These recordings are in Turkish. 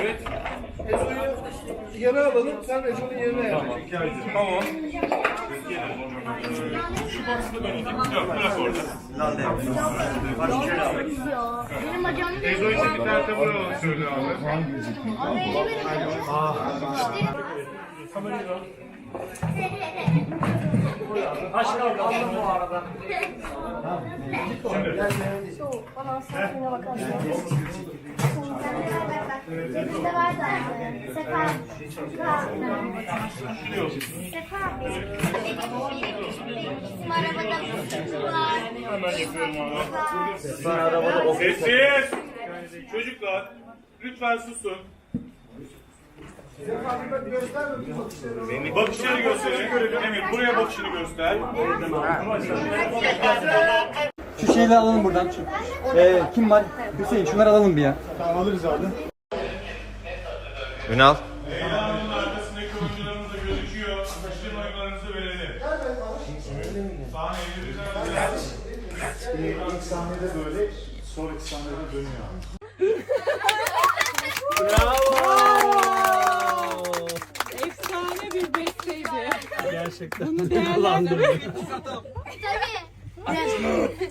Evet. Ezo'yu yana alalım. Sen Ezo'nun yerine yap. Tamam. Şu box'ı ben alayım. Yok bırak orada. Benim hocam Ezo için bir tane tabur alalım şöyle abi. Kamerayı da al. Bana saçına bakarsın. Bizde var zaten. Sefa. Sefa. Bizim arabada var. Hemen yapıyorum abi. Sessiz. Çocuklar lütfen susun. Bakışları gösterin. Evet buraya bakışını göster. Şu şeyleri alalım buradan. Ee, kim var? Hüseyin şunları alalım bir ya. Ünal. Eyvallah arkasındaki oyuncularımız da gözüküyor. Başlayın oyunlarınızı verelim. Sahne ellerinize İlk sahnede böyle, sonraki sahnede dönüyor. Efsane bir besteydi. Gerçekten. Bunu değerlendirmek. Tabii.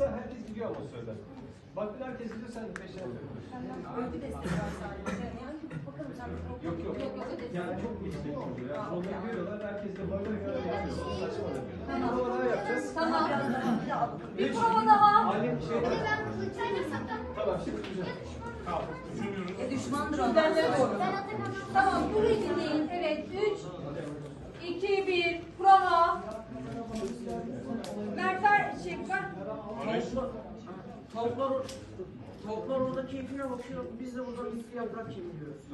Varsa herkes gidiyor ama sözler. Baktın herkes gidiyor sen de peşine Yok yok. Yani çok bilgi oluyor. Yani onları görüyorlar. Herkes de böyle böyle yapıyor. Saçma. Bir prova daha yapacağız. Tamam. Bir prova daha. Şey Tamam şimdi güzel. Tamam, burayı dinleyin. Evet, 3, 2, 1, prova. Mertler, şey, bak. Tavuklar, tavuklar orada keyfine bakıyor. Biz de burada bir yaprak çeviriyoruz.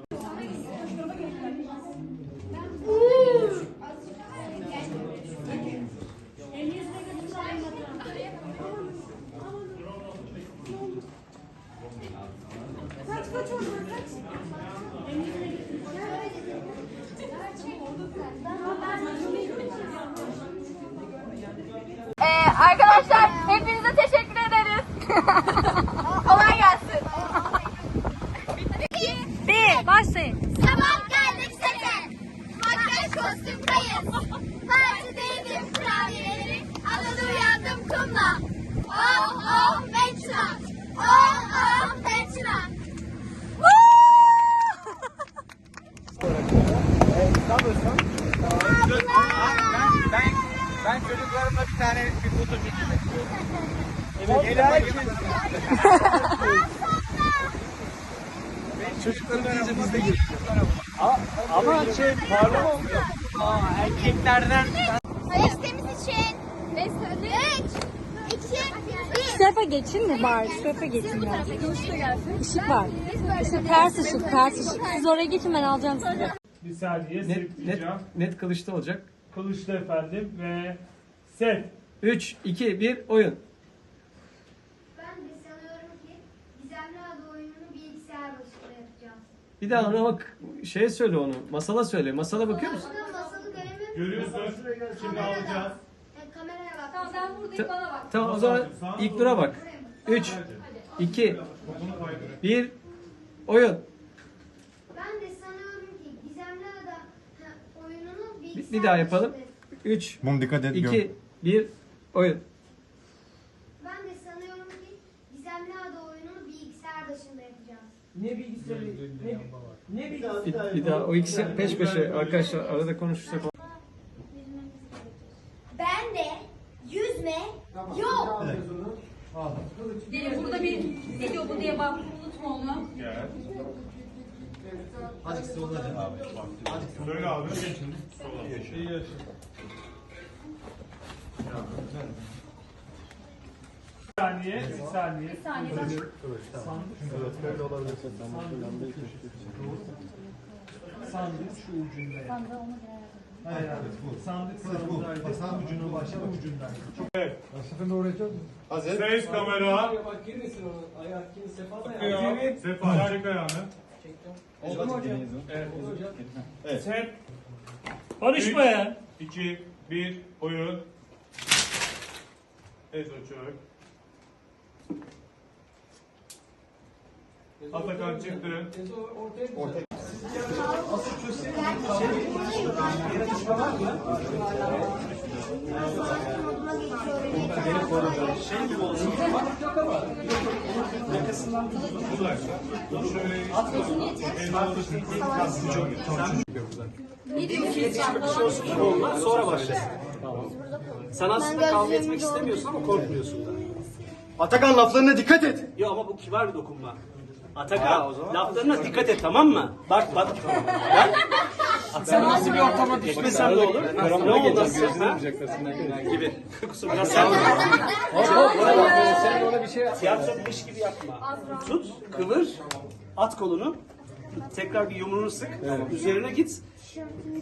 Ee, arkadaşlar ben çocuklarımla bir tane bir foto çekmek istiyorum. Evet, herkes. Çocuklarım deyince biz de giriyoruz. Ama şey pardon olmuyor. Aa, erkeklerden Bestemiz için. Üç, iki, bir. tarafa geçin mi bari? Tarafa geçin ya. Işık var. Işık ters ışık, ters ışık. Siz oraya geçin ben alacağım sizi. Bir saniye net, net, net kılıçta olacak. Kılıçlı efendim ve set. 3, 2, 1, oyun. Ben de sanıyorum ki Gizemli Ada oyununu bilgisayar başında yapacağız. Bir daha ona bak, şeye söyle onu, masala söyle. Masala bakıyor musun? Burada masalı kalemim. Görüyorsun. Şimdi alacağız. E, kameraya bak. Tamam, ben buradayım, bana bak. Tamam o zaman ilk dura bak. 3, 2, 1, oyun. Ben de sanıyorum ki Gizemli Ada Bir, bir daha yapalım. başında- 3, Mum dikkat et. 2, 1, oyun. Ben de sanıyorum ki Gizemli Ada oyununu bilgisayar başında yapacağız. Ne bilgisayarı, ne, ne bilgisayarı. Bir, bir daha o ikisi peş peşe arkadaşlar arada konuşursak Ben de yüzme yok. Gelin burada bir ne diyor bu diye bak, unutma onu. Gel. Söyle abi. Sola. Bir saniye, bir saniye. Bir saniye. Sandık şu ucunda. Sandığı ona göre ayarladım. Sandık sağındaydı. Basan ucunu başla ucundan. Evet. Seferinde uğrayacağız mı? Hazır. Ses kamera. Bak girmesin o. Ayak kim sefa da Akıyor. Sefa harika yani. Oldu mu hocam? Evet. Oldu hocam. Set. Konuşma ya. 2, 1, oyun. Ez uçak. Atakan çıktı. Ezo ortaya Ortaya. Ne Olmaz sonra başlasın. Sen aslında kavga etmek istemiyorsun ama korkmuyorsun da. Atakan laflarına dikkat et. Yo ama bu kibar bir dokunma. Atakan laflarına dikkat et tamam mı? Bak bak. bak. Sen nasıl bir ortama düşmesen ne olur? Ne ha? Gibi. Kusura bakma. Sen ona bir şey Tiyatromuş gibi yapma. Tut, kıvır, at kolunu. Tekrar bir yumruğunu sık. Üzerine git.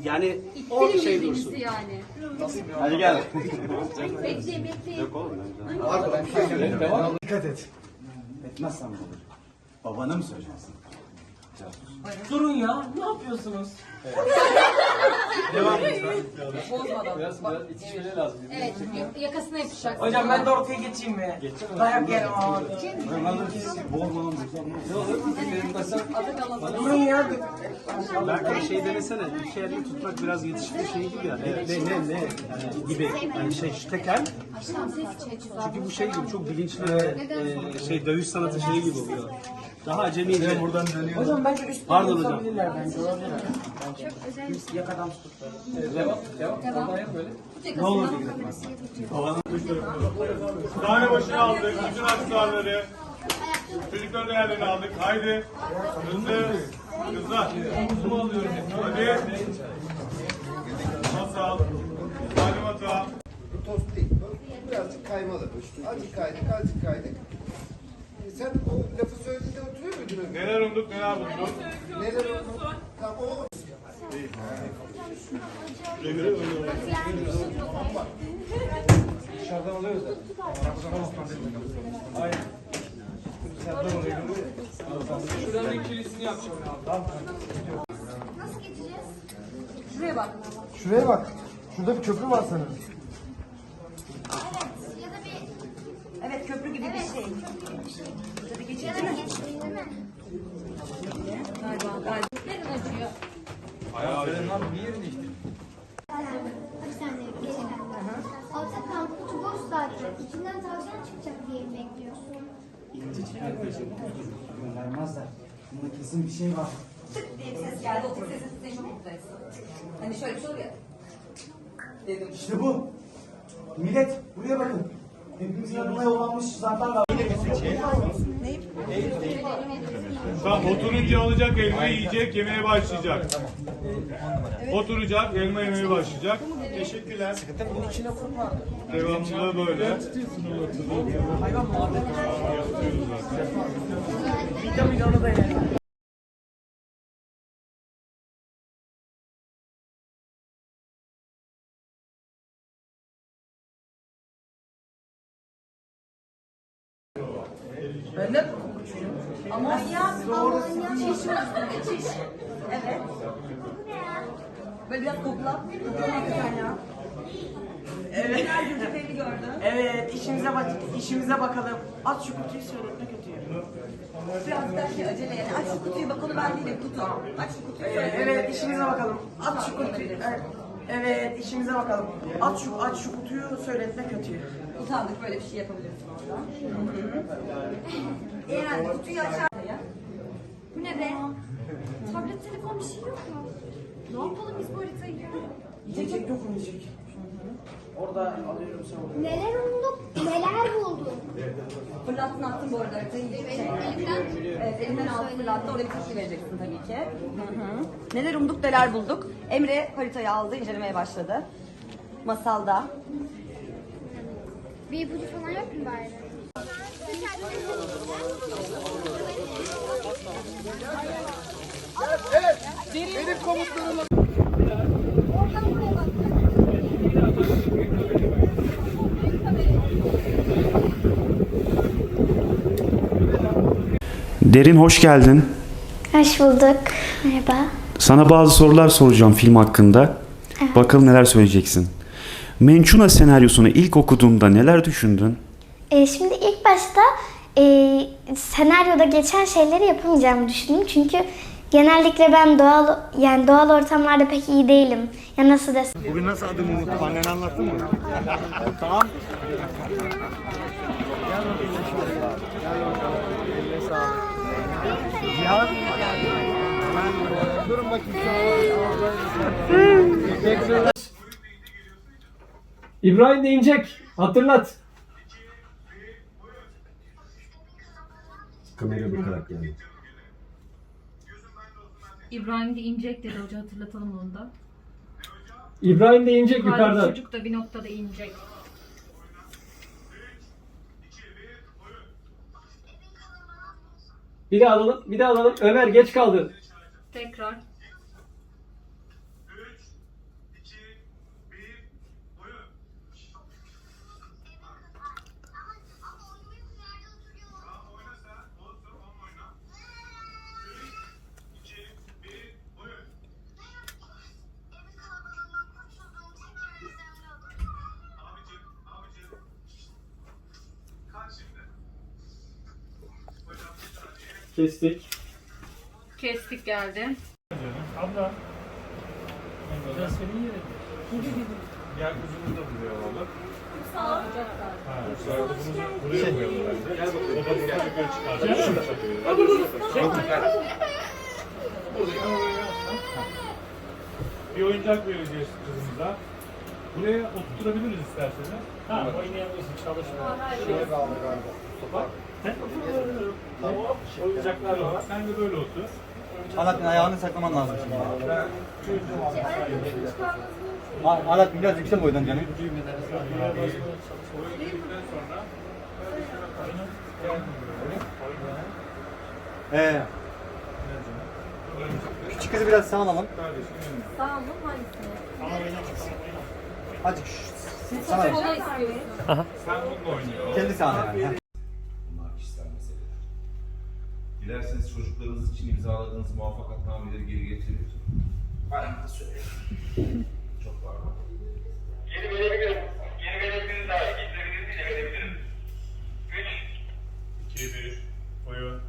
Yani o şey dursun. yani. Hadi gel. Bekleyin bekleyin. Yok oğlum. Dikkat et. Etmezsen ne olur? Babana mı söyleyeceksin? Durun ya. Ne yapıyorsunuz? Bozmadan. Biraz biraz itişmeleri lazım. Evet yakasına yapışacak. Hocam ben de ortaya geçeyim mi? Dayak yerim ama. Durun ya. Belki bir şey denesene. Bir şeyleri tutmak biraz yetişkin şey gibi ya. Ne ne ne? Yani gibi. Yani şey şu tekel. Çünkü bu şey gibi çok bilinçli ve e, şey dövüş sanatı şeyi gibi oluyor. Daha acemice. buradan dönüyor. Hocam bence üst Pardon hocam. bence olabilir. Bence. Yakadan tutuklar. Devam. Devam. Devam. Yap böyle. Ne olur Sahne başına aldık. Bütün aksesuarları. Çocukların da yerlerini aldık. Haydi. Hızlı. Kızlar. Hadi. Masal. Salim Ata. Bu tost değil. Birazcık kaymalı. Azıck kaydık, azıck kaydık. E, Sen o lafı söylediğinde oturuyor muydun? Neler umduk neler bulduk. Neler oldu? Tamam o dışarıdan alıyoruz da. Aynen. Dışarıdan Şuradan bir kilisini yapacağım abi. Nasıl geçeceğiz? Şuraya bak. Şuraya bak. Şurada bir köprü var sanırım. Evet ya da bir Evet köprü gibi bir şey. ya da bir geçmeyin değil mi? Galiba galiba. Neden acıyor? Bir saniye gelin. Atakan kutu boş zaten. İçinden tavşan çıkacak diye bekliyorsun? Göndermezler. Bunda kesin bir şey var. Tık diye bir ses geldi. O tık sesi seni çok mutlu etsin. Hani şöyle bir şey oluyor. Dedim. İşte bu. Millet buraya bakın. Hepimizin adına yollanmış zarflar var. Tamam oturunca alacak elmayı yiyecek yemeye başlayacak. Oturacak elma yemeye başlayacak. Teşekkürler. Bunun içine kum. Devamında böyle. Vitamin onu da. Ben ne Amonyak. Amonyak. Var. Çiş. Evet. Böyle biraz kokla. Ya. Evet. Güzel gözüklerini gördüm. Evet, işimize bak işimize bakalım. At şu kutuyu söyletme kötüyü. Biraz daha şey acele yani. Aç şu kutuyu bak onu ben değilim kutu. Aç şu kutuyu. Evet, evet, işimize bakalım. At şu kutuyu. Evet, evet, işimize bakalım. At şu aç şu kutuyu söyletme kötüyü. Utandık böyle bir şey yapabilirsin orada. Eğer kutuyu açar ya. Bu ne be? Tablet, telefon bir şey yok mu? Ne yapalım biz bu haritayı ya? Yiyecek yok mu yiyecek? Orada alıyorum sen. Neler bulduk, neler bulduk. Fırlattın attın bu arada haritayı. Şey, evet, elimden aldı fırlattı. Oraya bir tepki vereceksin tabii ki. Hı hı. Neler umduk neler bulduk. Emre haritayı aldı incelemeye başladı. Masalda. Bir ipucu falan yok mu bari? Benim Derin hoş geldin. Hoş bulduk. Merhaba. Sana bazı sorular soracağım film hakkında. Bakalım neler söyleyeceksin. Mençuna senaryosunu ilk okuduğunda neler düşündün? Ee, şimdi ilk başta e, senaryoda geçen şeyleri yapamayacağımı düşündüm. Çünkü genellikle ben doğal yani doğal ortamlarda pek iyi değilim. Ya nasıl desem. Bugün nasıl adımı unuttum? Annene anlattın mı? durun bakayım. İbrahim de inecek. Hatırlat. Kamera bakarak geldi. İbrahim de inecek dedi hoca hatırlatalım onu da. İbrahim de inecek Yukarıda. yukarıdan. Çocuk da bir noktada inecek. Bir daha alalım. Bir daha alalım. Ömer geç kaldın. Tekrar. Kestik. Kestik geldi. Abla. Biraz senin yerin. Diğer kızımız da buraya alalım. Ha, buraya koyalım bence. Gel bakalım. Çıkartacak. Bir oyuncak vereceğiz kızımıza. Buraya oturtturabiliriz isterseniz. Ha, oynayabilirsin, çalışma. Şeye bağlı galiba. Tamam. Oyuncaklar var. Sen de böyle otur. Alaaddin ayağını saklaman lazım şimdi. A- Alaaddin biraz yüksek boydan canım. Ee, küçük kızı biraz sağ alalım. Sağ olun hangisini? Şş, sana. Sen bununla oynuyor. Kendi sağına yani. Dilerseniz çocuklarınız için imzaladığınız muvaffakatnameleri geri getiriyoruz. Aynen da söyleyeyim. Çok pardon. Geri verebilirim. Geri verebilirim daha iyi. Getirebilirim bile verebilirim. 3 2 1 Oyun.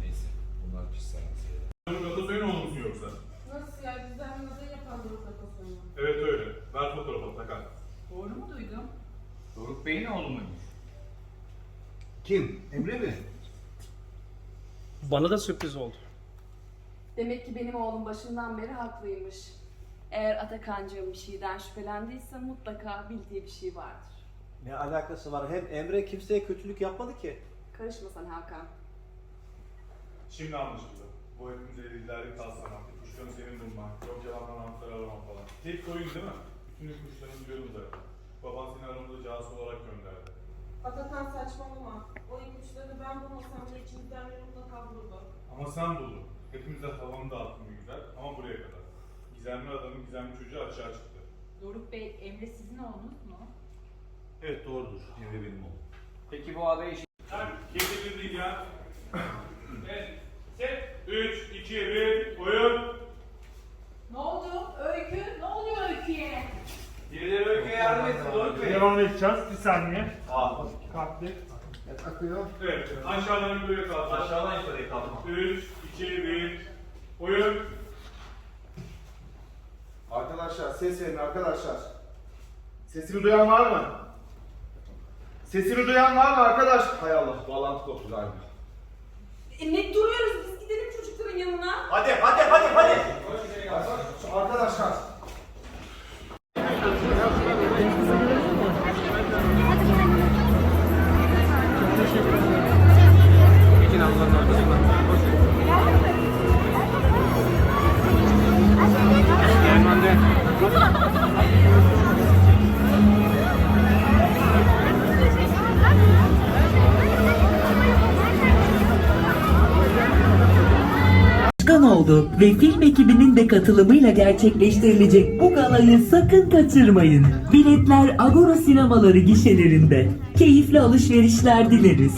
Neyse. Bunlar kişisel meseleler. Atasoy'un oğlu musun yoksa? Nasıl ya? Düzenlemede yapan Doruk Atasoy'u. Evet öyle. Ver fotoğrafı Atakan. Doğru mu duydum? Doruk Bey'in oğlu muymuş? Kim? Emre mi? Bana da sürpriz oldu. Demek ki benim oğlum başından beri haklıymış. Eğer Atakan'cığım bir şeyden şüphelendiyse mutlaka bildiği bir şey vardır. Ne alakası var? Hem Emre kimseye kötülük yapmadı ki. Karışma sen Hakan. Şimdi anlaşıldı. Bu hepimize liderlik taslamak, kuşların senin bulmak, yok yalandan anahtar aramak falan. Tek oyun değil mi? Bütün ipuçlarını biliyordum zaten. Baban seni aramızda casus olarak gönderdi. Atakan saçmalama. O ipuçları ben bulmasam da içimizden biri mutlaka bulurdu. Ama sen buldun. Hepimiz de havanı dağıttın bir güzel ama buraya kadar. Gizemli adamın gizemli çocuğu açığa çıktı. Doruk Bey, Emre sizin oğlunuz mu? Evet doğrudur. Emre benim oğlum. Peki bu adayı Sen getirdin ya. Evet. Set. 3, 2, 1, oyun. Ne oldu? Öykü? Ne oluyor Öykü'ye? Birileri öyküye yardım etsin Doruk Bey. Devam edeceğiz. Bir saniye. Kalkma. Kalktı. Evet, akıyor. Evet. Aşağıdan yukarıya kalkma. Aşağıdan yukarıya kalkma. 3, 2, 1. Buyurun. Arkadaşlar ses verin arkadaşlar. Sesimi duyan var mı? Sesimi duyan var mı arkadaş? Hay Allah bağlantı koptu galiba. E, ne duruyoruz biz gidelim çocukların yanına. Hadi hadi hadi hadi. Arkadaşlar. Hadi, hadi. Geçin oldu ve film ekibinin de katılımıyla gerçekleştirilecek bu galayı sakın kaçırmayın. Biletler Agora sinemaları gişelerinde. Keyifli alışverişler dileriz.